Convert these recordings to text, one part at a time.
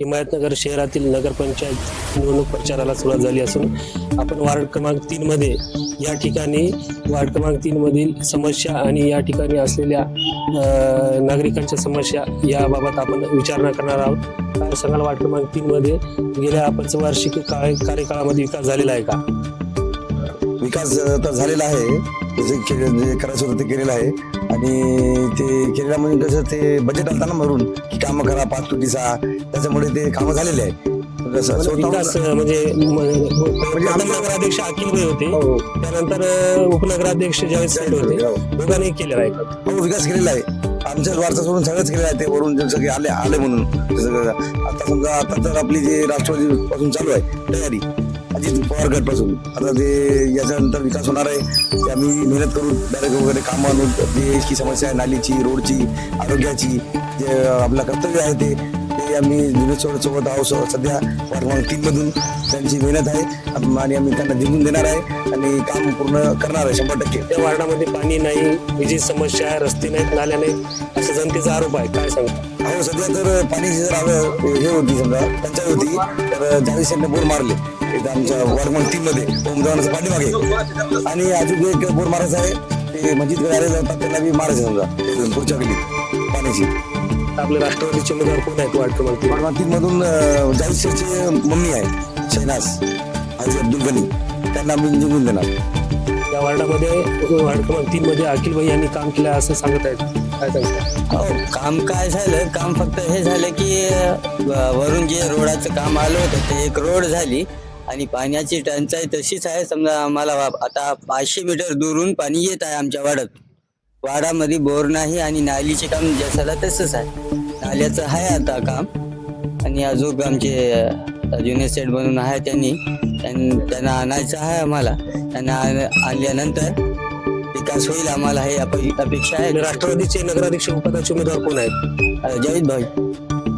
हिमायतनगर शहरातील नगरपंचायत निवडणूक प्रचाराला सुरुवात झाली असून आपण वार्ड क्रमांक तीनमध्ये या ठिकाणी वार्ड क्रमांक तीनमधील समस्या आणि या ठिकाणी असलेल्या नागरिकांच्या समस्या याबाबत आपण विचारणा करणार आहोत. काय सांगाल वार्ड क्रमांक तीनमध्ये गेल्या पंचवार्षिक काळ कार्यकाळामध्ये विकास झालेला आहे का? विकास तर झालेला आहे. जे के- जे करायचं होतं ते केलेलं आहे. आणि ते केलेलं म्हणजे कसं ते बजेट आलता ना भरून की कामं करा पाच कोटीचा. त्याच्यामुळे ते कामं झालेले आहे विकास म्हणजे म- प्रथम नगराध्यक्ष अखिल होते. हो, त्यानंतर उपनगराध्यक्ष ज्यावेळेस होते हो. दोघांनी केलेला आहे. हो विकास केलेला आहे. आमच्या वारसा सोडून सगळंच केलेलं आहे. ते वरून जे सगळे आले आले म्हणून. आता समजा आता तर आपली जे राष्ट्रवादी पासून चालू आहे तयारी. अजित पवार गटपासून आता ते याच्यानंतर विकास होणार आहे ते आम्ही मेहनत करू बॅरेक वगैरे कामं आणून जे की समस्या आहे नालीची रोडची आरोग्याची जे आपलं कर्तव्य आहे ते ते आम्ही जुने सोबत सोबत आहोत सध्या वार्ड क्रमांक तीन मधून त्यांची मेहनत आहे. आणि आम्ही त्यांना जिंकून देणार आहे. आणि काम पूर्ण करणार आहे शंभर टक्के. त्या वार्डामध्ये पाणी नाही विजेची समस्या आहे रस्ते नाहीत नाल्या नाहीत. असं जनतेचा आरोप आहे. काय सांगता हो सध्या तर पाण्याची जर हे होती समजा टंचाई होती तर ज्यावेळेस त्यांनी बोर मारले. इथं आमच्या वार्ड क्रमांक तीन मध्ये ओमदानाचं पाठीमागे. आणि अजून एक बोर मारायचं आहे ते मस्जिदकडे आले जातात त्यांना बी मारायचं समजा पुढच्या गलीत पाण्याची. आपले राष्ट्रवादीचे उमेदवार कोण आहेत क्रमांक तीन मधून मम्मी आहे शहनाज हाजी अब्दुल गनी. त्यांना आम्ही जिंकून देणार. या वार्डामध्ये वार्ड क्रमांक तीन मध्ये अखिल भाई यांनी काम केलं असं सांगत आहेत. काय सांगता? हो काम काय झालं? काम फक्त हे झालं की अ, वरून जे रोडाचं काम आलं होतं ते एक रोड झाली आणि पाण्याची टंचाई तशीच आहे. समजा आम्हाला वा- आता पाचशे मीटर दूरून पाणी येत आहे आमच्या वाड्यात. वाडामध्ये बोर नाही आणि नालीचे काम जसाला तसंच आहे. नाल्याचं आहे आता काम. आणि अजून आमचे जुने सेट बनवून आहे त्यांनी. त्यां- त्यांना आणायचं आहे आम्हाला. त्यांना आण- आणल्यानंतर विकास होईल आम्हाला हे अपे- अपेक्षा आहे. राष्ट्रवादीचे नगराध्यक्ष उपदाचे उमेदवार कोण आहेत? जावेद भाई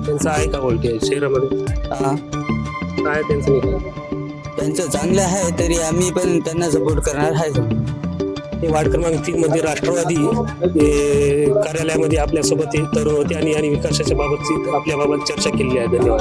त्यांचं आहे का ओळखी शहरामध्ये? हा. काय त्यांचं निकाल? त्यांचं चांगलं आहे तरी आम्ही पण त्यांना सपोर्ट करणार आहे. वार्ड क्रमांक तीन मध्ये राष्ट्रवादी कार्यालयामध्ये आपल्यासोबत तरुण होते आणि आणि विकासाच्या बाबतीत आपल्या बाबत चर्चा केली आहे. धन्यवाद.